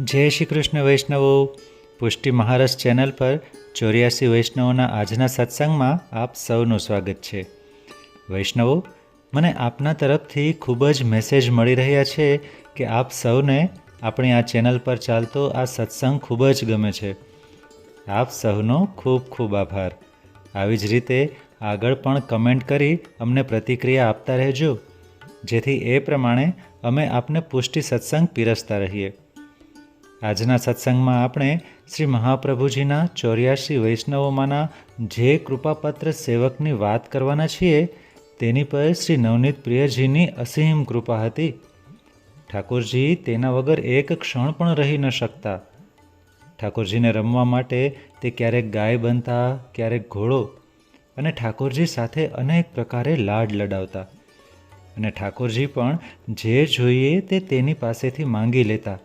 જય શ્રી કૃષ્ણ વૈષ્ણવો. પુષ્ટિ મહારસ ચેનલ પર ચોર્યાસી વૈષ્ણવોના આજના સત્સંગમાં આપ સૌનું સ્વાગત છે. વૈષ્ણવો, મને આપના તરફથી ખૂબ જ મેસેજ મળી રહ્યા છે કે આપ સૌને આપણી આ ચેનલ પર ચાલતો આ સત્સંગ ખૂબ જ ગમે છે. આપ સૌનો ખૂબ ખૂબ આભાર. આવી જ રીતે આગળ પણ કમેન્ટ કરી અમને પ્રતિક્રિયા આપતા રહેજો. જેથી એ પ્રમાણે અમે આપને પુષ્ટિ સત્સંગ પીરસતા રહીએ. આજના સત્સંગમાં આપણે શ્રી મહાપ્રભુજીના ચોર્યાસી વૈષ્ણવોમાંના જે કૃપાપત્ર સેવકની વાત કરવાના છીએ, તેની પર શ્રી નવનીત પ્રિયજીની અસીમ કૃપા હતી. ઠાકોરજી તેના વગર એક ક્ષણ પણ રહી ન શકતા. ઠાકોરજીને રમવા માટે તે ક્યારેક ગાય બનતા, ક્યારેક ઘોડો અને ઠાકોરજી સાથે અનેક પ્રકારે લાડ લડાવતા. અને ઠાકોરજી પણ જે જોઈએ તે તેની પાસેથી માંગી લેતા.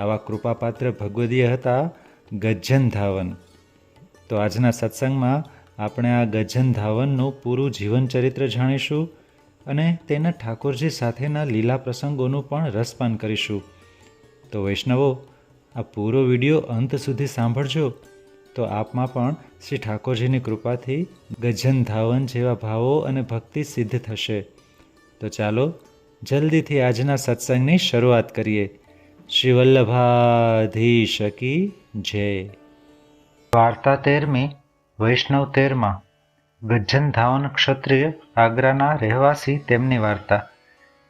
આવા કૃપાપાત્ર ભગવદીય હતા ગજ્જન ધાવન. તો આજના સત્સંગમાં આપણે આ ગજ્જન ધાવનનું પૂરું જીવન ચરિત્ર જાણીશું અને તેના ઠાકોરજી સાથેના લીલા પ્રસંગોનું પણ રસપાન કરીશું. તો વૈષ્ણવો, આ પૂરો વીડિયો અંત સુધી સાંભળજો. તો આપમાં પણ શ્રી ઠાકોરજીની કૃપાથી ગજ્જન ધાવન જેવા ભાવો અને ભક્તિ સિદ્ધ થશે. તો ચાલો, જલ્દીથી આજના સત્સંગની શરૂઆત કરીએ. શ્રી વલ્લભાધીશ જય. વાર્તા તેરમી, વૈષ્ણવ તેરમાં ગજ્જન ધાવન ક્ષત્રિય આગ્રાના રહેવાસી તેમની વાર્તા.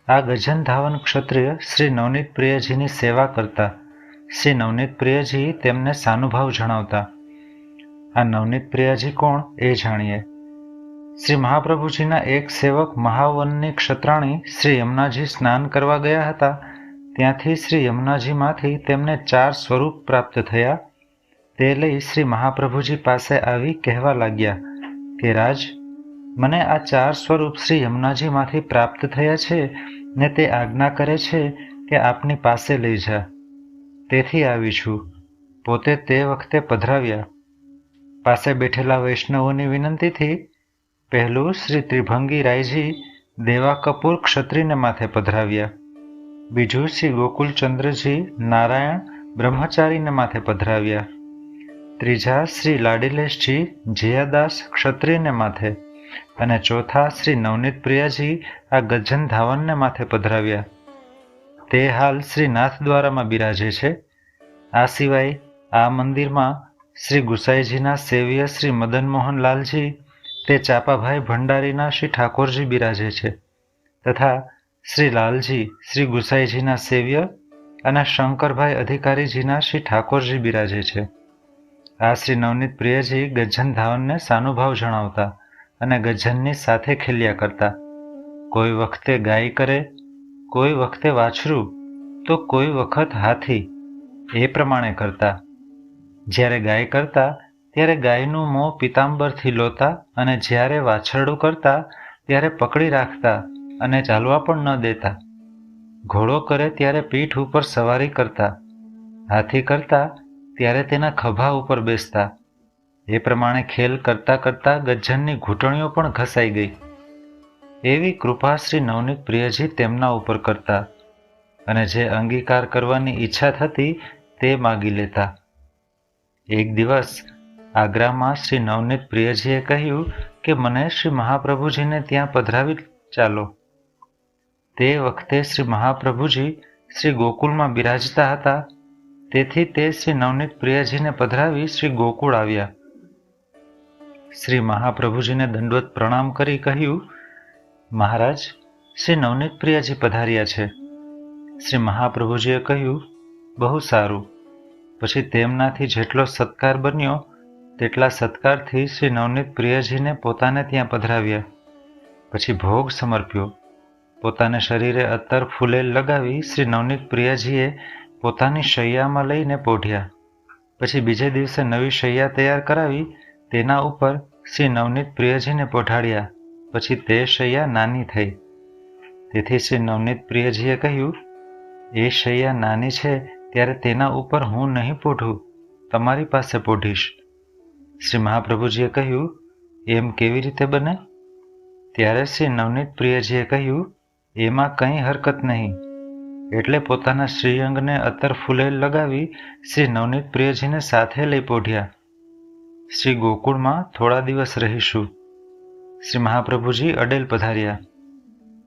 આ ગજન ધાવન ક્ષત્રિય શ્રી નવનીત પ્રિયજીની સેવા કરતા. શ્રી નવનીત પ્રિયજી તેમને સાનુભાવ જણાવતા. આ નવનીત પ્રિયજી કોણ એ જાણીએ. શ્રી મહાપ્રભુજીના એક સેવક મહાવનની ક્ષત્રાણી શ્રી યમુનાજી સ્નાન કરવા ગયા હતા. ત્યાંથી શ્રી યમુનાજીમાંથી તેમને ચાર સ્વરૂપ પ્રાપ્ત થયા. તે લઈ શ્રી મહાપ્રભુજી પાસે આવી કહેવા લાગ્યા કે, રાજ, મને આ ચાર સ્વરૂપ શ્રી યમુનાજીમાંથી પ્રાપ્ત થયા છે ને તે આજ્ઞા કરે છે કે આપની પાસે લઈ જા. તેથી આવી છું. પોતે તે વખતે પધરાવ્યા. પાસે બેઠેલા વૈષ્ણવોની વિનંતીથી પહેલું શ્રી ત્રિભંગી રાયજી દેવા કપૂર ક્ષત્રિને માથે પધરાવ્યા. બીજું શ્રી ગોકુલચંદ્રજી નારાયણ બ્રહ્મચારીને માથે પધરાવ્યા. ત્રીજા શ્રી લાડીલેશજી જયાદાસ ક્ષત્રિયને માથે અને ચોથા શ્રી નવનીત પ્રિયાજી આ ગજન ધાવનને માથે પધરાવ્યા. તે હાલ શ્રી નાથદ્વારામાં બિરાજે છે. આ સિવાય આ મંદિરમાં શ્રી ગુસાઈજીના સેવ્ય શ્રી મદન મોહનલાલજી તે ચાપાભાઈ ભંડારીના શ્રી ઠાકોરજી બિરાજે છે તથા શ્રી લાલજી, શ્રી ગુસાઈજીના સેવ્ય અને શંકરભાઈ અધિકારીજીના શ્રી ઠાકોરજી બિરાજે છે. આ શ્રી નવનીત પ્રિયજી ગજ્જન ધાવનને સાનુભાવ જણાવતા અને ગજ્જનની સાથે ખેલ્યા કરતા. કોઈ વખતે ગાય કરે, કોઈ વખતે વાછરું, તો કોઈ વખત હાથી, એ પ્રમાણે કરતા. જ્યારે ગાય કરતા, ત્યારે ગાયનું મોં પિતાંબરથી લોતા અને જ્યારે વાછરડું કરતા, ત્યારે પકડી રાખતા અને ચાલવા પણ ન દેતા. ઘોડો કરે ત્યારે પીઠ ઉપર સવારી કરતા. હાથી કરતા ત્યારે તેના ખભા ઉપર બેસતા. એ પ્રમાણે ખેલ કરતા કરતા ગજ્જનની ઘૂંટણીઓ પણ ઘસાઈ ગઈ. એવી કૃપા શ્રી નવનીત પ્રિયજી તેમના ઉપર કરતા અને જે અંગીકાર કરવાની ઈચ્છા થતી તે માગી લેતા. એક દિવસ આગ્રામાં શ્રી નવનીત પ્રિયજીએ કહ્યું કે, મને શ્રી મહાપ્રભુજીને ત્યાં પધરાવી ચાલો. તે વખતે શ્રી મહાપ્રભુજી શ્રી ગોકુળમાં બિરાજતા હતા. તેથી તે શ્રી નવનીત પ્રિયજીને પધરાવી શ્રી ગોકુળ આવ્યા. શ્રી મહાપ્રભુજીને દંડવત પ્રણામ કરી કહ્યું, મહારાજ, શ્રી નવનીત પ્રિયજી પધાર્યા છે. શ્રી મહાપ્રભુજીએ કહ્યું, બહુ સારું. પછી તેમનાથી જેટલો સત્કાર બન્યો, તેટલા સત્કારથી શ્રી નવનીત પ્રિયજીને પોતાને ત્યાં પધરાવ્યા. પછી ભોગ સમર્પ્યો. પોતાને શરીરે અત્તર ફૂલેલ લગાવી શ્રી નવનીત પ્રિયાજીએ પોતાની શૈયામાં લઈને પોઢ્યા. પછી બીજે દિવસે નવી શૈયા તૈયાર કરાવી તેના ઉપર શ્રી નવનીત પ્રિયજીને પોઢાડ્યા. પછી તે શૈયા નાની થઈ. તેથી શ્રી નવનીત પ્રિયજીએ કહ્યું, એ શૈયા નાની છે, ત્યારે તેના ઉપર હું નહીં પોઢું, તમારી પાસે પોઢીશ. શ્રી મહાપ્રભુજીએ કહ્યું, એમ કેવી રીતે બને? ત્યારે શ્રી નવનીત પ્રિયજીએ કહ્યું એમાં કંઈ હરકત નહીં. એટલે પોતાના શ્રીઅંગને અત્તર ફૂલે લગાવી શ્રી નવનીત પ્રિયજીને સાથે લઈ પોઢ્યા. શ્રી ગોકુળમાં થોડા દિવસ રહીશું. શ્રી મહાપ્રભુજી અડેલ પધાર્યા.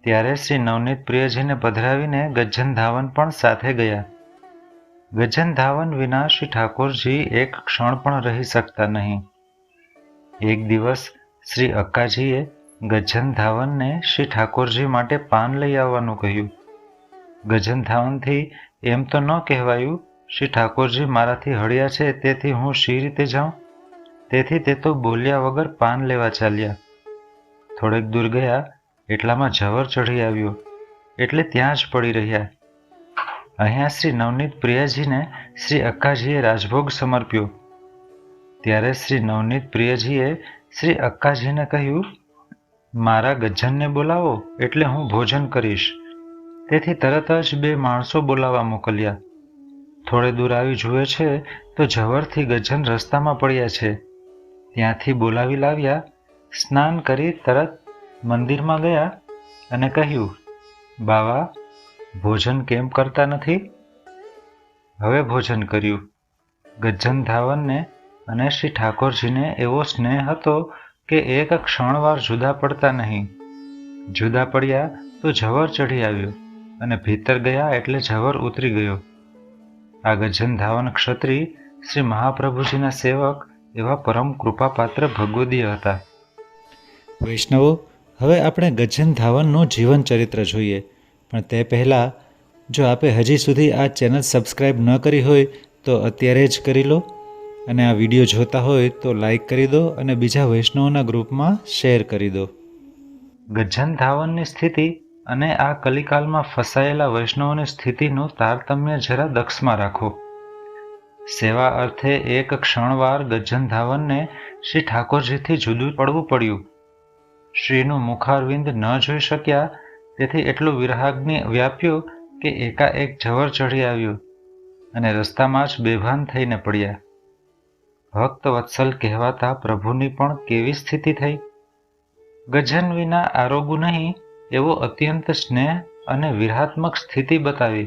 ત્યારે શ્રી નવનીત પ્રિયજીને પધરાવીને ગજ્જન ધાવન પણ સાથે ગયા. ગજ્જન ધાવન વિના શ્રી ઠાકોરજી એક ક્ષણ પણ રહી શકતા નહીં. એક દિવસ શ્રી અક્કાજીએ ગજ્જન ધાવનને શ્રી ઠાકોરજી માટે પાન લઈ આવવાનું કહ્યું. ગજન ધાવનથી એમ તો ન કહેવાયું, શ્રી ઠાકોરજી મારાથી હળિયા છે, તેથી હું શી રીતે જાઉં? તેથી તે તો બોલ્યા વગર પાન લેવા ચાલ્યા. થોડેક દૂર ગયા, એટલામાં ઝવર ચઢી આવ્યો. એટલે ત્યાં જ પડી રહ્યા. અહીંયા શ્રી નવનીત પ્રિયાજીને શ્રી અક્કાજીએ રાજભોગ સમર્પ્યો. ત્યારે શ્રી નવનીત પ્રિયજીએ શ્રી અક્કાજીને કહ્યું મારા ગજ્જનને બોલાવો એટલે હું ભોજન કરીશ. તેથી તરત જ બે માણસો બોલાવવા મોકલ્યા. થોડે દૂર આવી જુએ છે તો ઝવરથી ગજ્જન રસ્તામાં પડ્યા છે. ત્યાંથી બોલાવી લાવ્યા, સ્નાન કરી તરત મંદિરમાં ગયા અને કહ્યું, બાવા, ભોજન કેમ કરતા નથી? હવે ભોજન કર્યું. ગજ્જન ધાવનને અને શ્રી ઠાકોરજીને એવો સ્નેહ હતો કે એક ક્ષણવાર જુદા પડતા નહીં. જુદા પડ્યા તો ઝવર ચઢી આવ્યો અને ભીતર ગયા એટલે ઝવર ઉતરી ગયો. આ ગજન ધાવન ક્ષત્રિય શ્રી મહાપ્રભુજીના સેવક એવા પરમ કૃપાપાત્ર ભગવદીય હતા. વૈષ્ણવો, હવે આપણે ગજન ધાવનનું જીવન ચરિત્ર જોઈએ. પણ તે પહેલાં, જો આપે હજી સુધી આ ચેનલ સબસ્ક્રાઈબ ન કરી હોય, તો અત્યારે જ કરી લો. અને આ વીડિયો જોતા હોય તો લાઈક કરી દો અને બીજા વૈષ્ણવના ગ્રુપમાં શેર કરી દો. ગજન ધાવનની સ્થિતિ અને આ કલિકાલમાં ફસાયેલા વૈષ્ણવોની સ્થિતિનું તારતમ્ય જરા દક્ષમાં રાખો. સેવા અર્થે એક ક્ષણવાર ગજન ધાવનને શ્રી ઠાકોરજીથી જુદું પડવું પડ્યું. શ્રીનું મુખારવિંદ ન જોઈ શક્યા, તેથી એટલું વિરહાગ્નિ વ્યાપ્યું કે એકાએક ઝવર ચઢી આવ્યું અને રસ્તામાં જ બેભાન થઈને પડ્યા. ભક્ત વત્સલ કહેવાતા પ્રભુની પણ કેવી સ્થિતિ થઈ? ગજન વિના આરોગું નહીં, એવો અત્યંત સ્નેહ અને વિરહાત્મક સ્થિતિ બતાવી.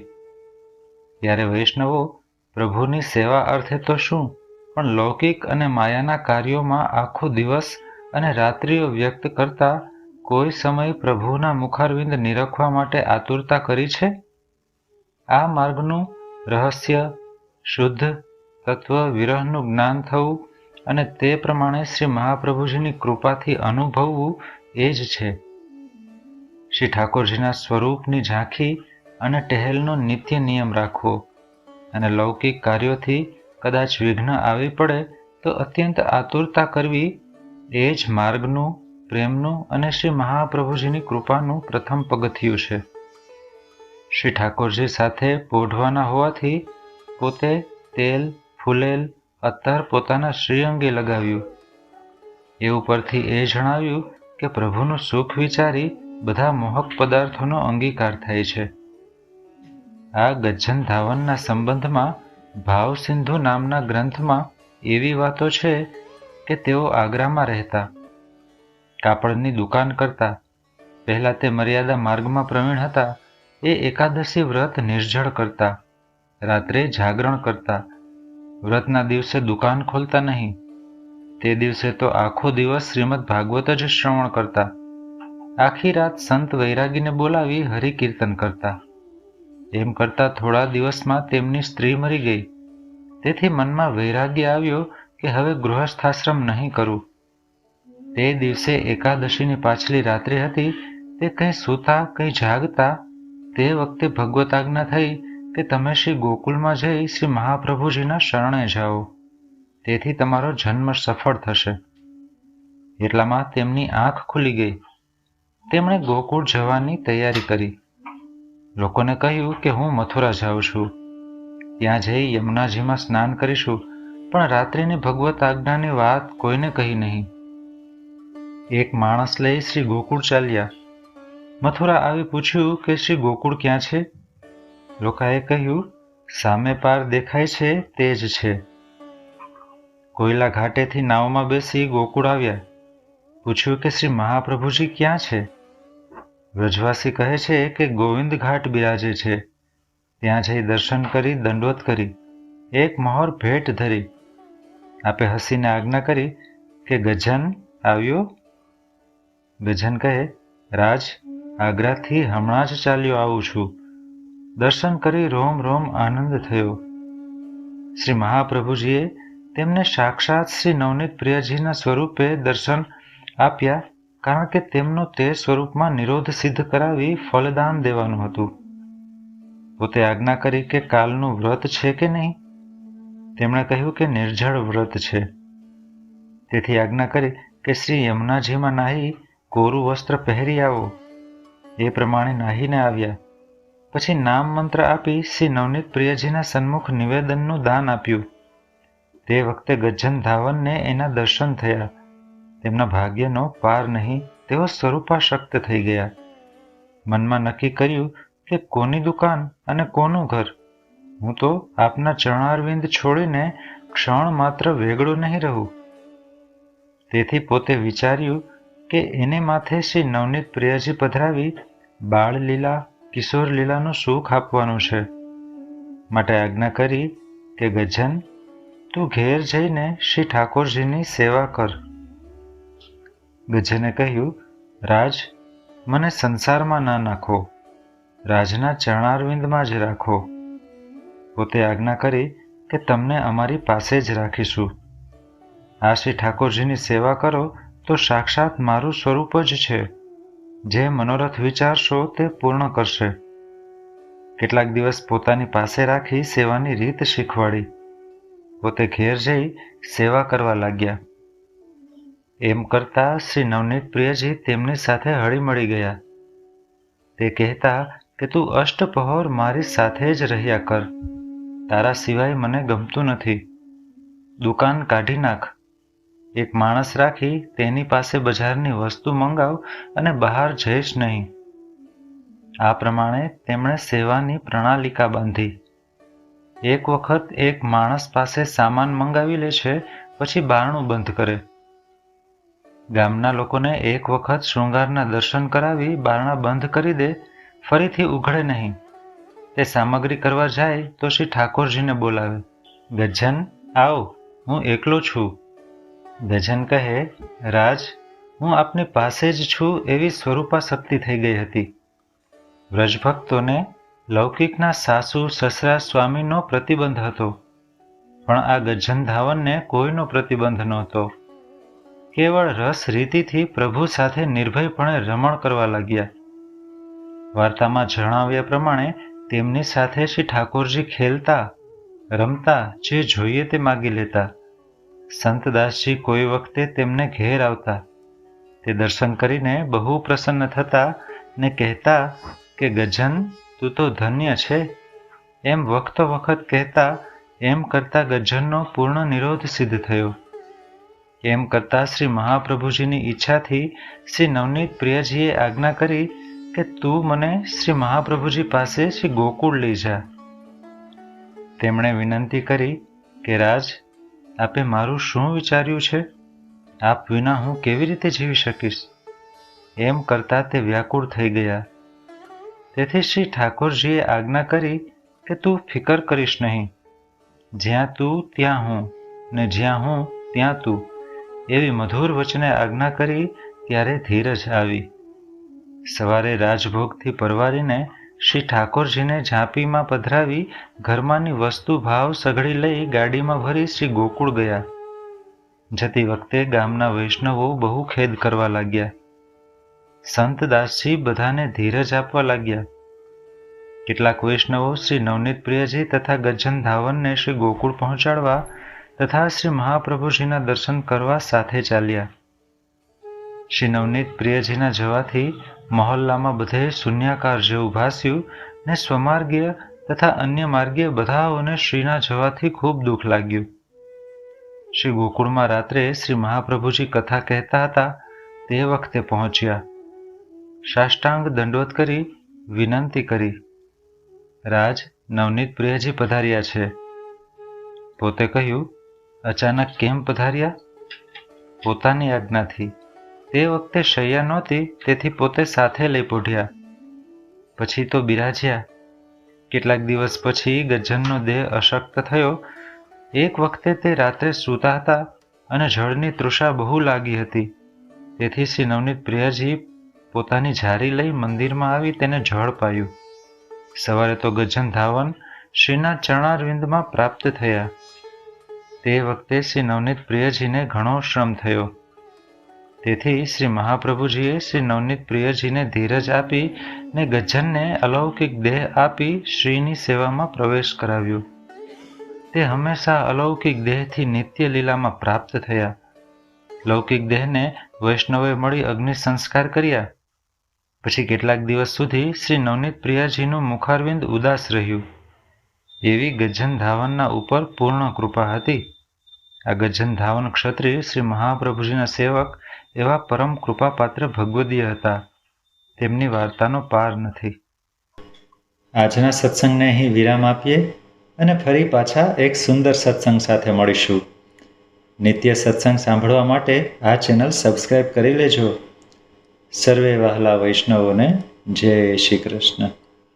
ત્યારે વૈષ્ણવો, પ્રભુની સેવા અર્થે તો શું? પણ લૌકિક અને માયાના કાર્યોમાં આખો દિવસ અને રાત્રિઓ વ્યક્ત કરતા કોઈ સમય પ્રભુના મુખારવિંદ નિરખવા માટે આતુરતા કરી છે? આ માર્ગનું રહસ્ય, શુદ્ધ તત્વ વિરહનું જ્ઞાન થવું અને તે પ્રમાણે શ્રી મહાપ્રભુજીની કૃપાથી અનુભવવું એ જ છે. શ્રી ઠાકોરજીના સ્વરૂપની ઝાંખી અને ટહેલનો નિત્ય નિયમ રાખવો અને લૌકિક કાર્યોથી કદાચ વિઘ્ન આવી પડે તો અત્યંત આતુરતા કરવી એ જ માર્ગનું, પ્રેમનું અને શ્રી મહાપ્રભુજીની કૃપાનું પ્રથમ પગથિયું છે. શ્રી ઠાકોરજી સાથે પોઢવાના હોવાથી પોતે તેલ ફૂલેલ અત્તર પોતાના શ્રી અંગે લગાવ્યું. એ ઉપરથી એ જણાવ્યું કે પ્રભુનું સુખ વિચારી બધા મોહક પદાર્થોનો અંગીકાર થાય છે. આ ગજ્જન ધાવનના સંબંધમાં ભાવ સિંધુ નામના ગ્રંથમાં એવી વાતો છે કે તેઓ આગ્રામાં રહેતા, કાપડની દુકાન કરતા, પહેલાં તે મર્યાદા માર્ગમાં પ્રવીણ હતા, એ એકાદશી વ્રત નિર્જળ કરતા, રાત્રે જાગરણ કરતા વ્રતના દિવસે દુકાન ખોલતા નહીં. તે દિવસે તો આખો દિવસ શ્રીમદ ભાગવત જ શ્રવણ કરતા. આખી રાત સંત વૈરાગીને બોલાવી હરિકીર્તન કરતા. એમ કરતા થોડા દિવસમાં તેમની સ્ત્રી મરી ગઈ. તેથી મનમાં વૈરાગ્ય આવ્યો કે હવે ગૃહસ્થાશ્રમ નહીં કરું. તે દિવસે એકાદશીની પાછલી રાત્રિ હતી, તે કંઈ સૂતા, કંઈ જાગતા, તે વખતે ભગવત આજ્ઞા થઈ કે તમે શ્રી ગોકુલમાં જઈ શ્રી મહાપ્રભુજીના શરણે જાઓ. તેથી તમારો જન્મ સફળ થશે. એટલામાં તેમની આંખ ખુલી ગઈ. તેમણે ગોકુળ જવાની તૈયારી કરી. લોકોને કહ્યું કે હું મથુરા જાઉં છું. ત્યાં જઈ યમુનાજીમાં સ્નાન કરીશું, પણ રાત્રિની ભગવત આજ્ઞાની વાત કોઈને કહી નહીં. એક માણસ લઈ શ્રી ગોકુળ ચાલ્યા. મથુરા આવી પૂછ્યું કે શ્રી ગોકુળ ક્યાં છે? લોકાએ કહ્યું, સામે પાર દેખાય છે તે જ છે. કોયલા ઘાટેથી નાવમાં બેસી ગોકુળ આવ્યા. પૂછ્યું કે, શ્રી મહાપ્રભુજી ક્યાં છે? વ્રજવાસી કહે છે કે, ગોવિંદ ઘાટ બિરાજે છે. ત્યાં જઈ દર્શન કરી, દંડવત કરી, એક મહોર ભેટ ધરી. આપે હસીને આજ્ઞા કરી કે, ગજન, આવ્યો? ગજન કહે, રાજ, આગ્રાથી હમણાં જ ચાલ્યો આવું છું. દર્શન કરી રોમ રોમ આનંદ થયો. શ્રી મહાપ્રભુજીએ તેમને સાક્ષાત શ્રી નવનીત પ્રિયજીના સ્વરૂપે દર્શન આપ્યા કારણ કે તેમનો તે સ્વરૂપમાં નિરોધ સિદ્ધ કરાવી ફલદાન દેવાનું હતું. પોતે આજ્ઞા કરી કે કાલનું વ્રત છે કે નહીં? તેમણે કહ્યું કે નિર્જળ વ્રત છે. તેથી આજ્ઞા કરી કે શ્રી યમુનાજીમાં નાહી કોરું વસ્ત્ર પહેરી આવો. એ પ્રમાણે નાહીને આવ્યા. પછી નામ મંત્ર આપી શ્રી નવનીત પ્રિયજીના સન્મુખ નિવેદનનું દાન આપ્યું. તે વખતે ગજ્જન ધાવનને એના દર્શન થયા. તેમના ભાગ્યનો પાર નહીં, તેઓ સ્વરૂપાશક્ત થઈ ગયા. મનમાં નક્કી કર્યું કે કોની દુકાન અને કોનું ઘર? હું તો આપના ચરણારવિંદ છોડીને ક્ષણ માત્ર વેગળો નહીં રહું. તેથી પોતે વિચાર્યું કે એને માથે શ્રી નવનીત પ્રિયજી પધરાવી બાળ લીલા કિશોર લીલાનું સુખ આપવાનું છે. માટે આજ્ઞા કરી કે ગજન, તું ઘેર જઈને શ્રી ઠાકોરજીની સેવા કર. ગજને કહ્યું, રાજ, મને સંસારમાં ના નાખો. રાજના ચરણારવિંદમાં જ રાખો. પોતે આજ્ઞા કરી કે તમને અમારી પાસે જ રાખીશું. આ શ્રી ઠાકોરજીની સેવા કરો તો સાક્ષાત મારું સ્વરૂપ જ છે. જે મનોરથ વિચારશો તે પૂર્ણ કરશે. કેટલાક દિવસ પોતાની પાસે રાખી સેવાની રીત શીખવાડી. પોતે ઘેર જઈ સેવા કરવા લાગ્યા. એમ કરતા શ્રી નવનીત પ્રિયજી તેમની સાથે હળીમળી ગયા. તે કહેતા કે, તું અષ્ટપહોર મારી સાથે જ રહ્યા કર. તારા સિવાય મને ગમતું નથી. દુકાન કાઢી નાખ. એક માણસ રાખી તેની પાસે બજારની વસ્તુ મંગાવ અને બહાર જઈશ નહીં. આ પ્રમાણે તેમણે સેવાની પ્રણાલિકા બાંધી. એક વખત એક માણસ પાસે સામાન મંગાવી લે છે, પછી બારણું બંધ કરે. ગામના લોકોને એક વખત શૃંગારના દર્શન કરાવી બારણા બંધ કરી દે, ફરીથી ઉઘડે નહીં. તે સામગ્રી કરવા જાય તો શ્રી ઠાકોરજીને બોલાવે. ગજ્જન, આવ, હું એકલો છું. ગજન કહે, રાજ, હું આપની પાસે જ છું એવી સ્વરૂપા શક્તિ થઈ ગઈ હતી. વ્રજભક્તોને લૌકિકના સાસુ, સસરા, સ્વામીનો પ્રતિબંધ હતો, પણ આ ગજન ધાવનને કોઈનો પ્રતિબંધ નહોતો. કેવળ રસ રીતિથી પ્રભુ સાથે નિર્ભયપણે રમણ કરવા લાગ્યા. વાર્તામાં જણાવ્યા પ્રમાણે તેમની સાથે શ્રી ઠાકોરજી ખેલતા, રમતા, જે જોઈએ તે માગી લેતા. સંતદાસજી કોઈ વખતે તેમને ઘેર આવતા. તે દર્શન કરીને બહુ પ્રસન્ન થતા ને કહેતા કે, ગજન, તું તો ધન્ય છે. એમ વખતો વખત કહેતા, એમ કરતા ગજનનો પૂર્ણ નિરોધ સિદ્ધ થયો. એમ કરતા શ્રી મહાપ્રભુજીની ઈચ્છાથી શ્રી નવનીત પ્રિયજીએ આજ્ઞા કરી કે, તું મને શ્રી મહાપ્રભુજી પાસે શ્રી ગોકુળ લઈ જા. તેમણે વિનંતી કરી કે, રાજ આપે મારું શું વિચાર્યું છે? આપ વિના હું કેવી રીતે જીવી શકીશ? એમ કરતા તે વ્યાકુળ થઈ ગયા. તેથી શ્રી ઠાકોરજીએ આજ્ઞા કરી કે તું ફિકર કરીશ નહીં. જ્યાં તું, ત્યાં હું, ને જ્યાં હું, ત્યાં તું, એવી મધુર વચને આજ્ઞા કરી ત્યારે ધીરજ આવી. સવારે રાજભોગથી પરવારીને શ્રી ઠાકોરજીને ઝાંપીમાં પધરાવી ઘરમાંની વસ્તુ ભાવ સઘળી લઈ ગાડીમાં ભરી શ્રી ગોકુળ ગયા. જતી વખતે ગામના વૈષ્ણવો બહુ ખેદ કરવા લાગ્યા. સંતદાસજી બધાને ધીરજ આપવા લાગ્યા. કેટલાક વૈષ્ણવો શ્રી નવનીત પ્રિયજી તથા ગજ્જન ધાવનને શ્રી ગોકુળ પહોંચાડવા તથા શ્રી મહાપ્રભુજીના દર્શન કરવા સાથે ચાલ્યા. શ્રી નવનીત પ્રિયજીના જવાથી મહોલ્લામાં બધે શૂન્યાકાર જેવું ભાસ્યું ને સ્વમાર્ગીય તથા અન્ય માર્ગીય બધાઓને શ્રીના જવાથી ખૂબ દુઃખ લાગ્યું. શ્રી ગોકુળમાં રાત્રે શ્રી મહાપ્રભુજી કથા કહેતા હતા તે વખતે પહોંચ્યા. સાષ્ટાંગ દંડવત કરી વિનંતી કરી. રાજ, નવનીત પ્રિયજી પધાર્યા છે. પોતે કહ્યું, અચાનક કેમ પધાર્યા? પોતાની આજ્ઞાથી તે વખતે શૈયા નહોતી, તેથી પોતે સાથે લઈ પોઢ્યા. પછી તો બિરાજ્યા. કેટલાક દિવસ પછી ગજ્જનનો દેહ અશક્ત થયો. એક વખતે તે રાત્રે સૂતા હતા અને જળની તૃષા બહુ લાગી હતી. તેથી શ્રી નવનીત પ્રિયજી પોતાની ઝારી લઈ મંદિરમાં આવી તેને જળ પાયું. સવારે તો ગજન ધાવન શ્રીના ચરણારવિંદમાં પ્રાપ્ત થયા. તે વખતે શ્રી નવનીત પ્રિયજીને ઘણો શ્રમ થયો. તેથી શ્રી મહાપ્રભુજીએ શ્રી નવનીત પ્રિયજીને ધીરજ આપી ને ગજ્જનને અલૌકિક દેહ આપી શ્રીની સેવામાં પ્રવેશ કરાવ્યો. તે હંમેશા અલૌકિક દેહથી નિત્ય લીલામાં પ્રાપ્ત થયા. લૌકિક દેહને વૈષ્ણવે મળી અગ્નિ સંસ્કાર કર્યા. પછી કેટલાક દિવસ સુધી શ્રી નવનીત પ્રિયાજીનું મુખારવિંદ ઉદાસ રહ્યું. એવી ગજ્જન ધાવનના ઉપર પૂર્ણ કૃપા હતી. આ ગજ્જન ધાવન ક્ષત્રિય શ્રી મહાપ્રભુજીના સેવક એવા પરમ કૃપાપાત્ર ભગવદીય હતા. તેમની વાર્તાનો પાર નથી. આજના સત્સંગને અહીં વિરામ આપીએ અને ફરી પાછા એક સુંદર સત્સંગ સાથે મળીશું. નિત્ય સત્સંગ સાંભળવા માટે આ ચેનલ સબસ્ક્રાઈબ કરી લેજો. સર્વે વહાલા વૈષ્ણવોને જય શ્રી કૃષ્ણ.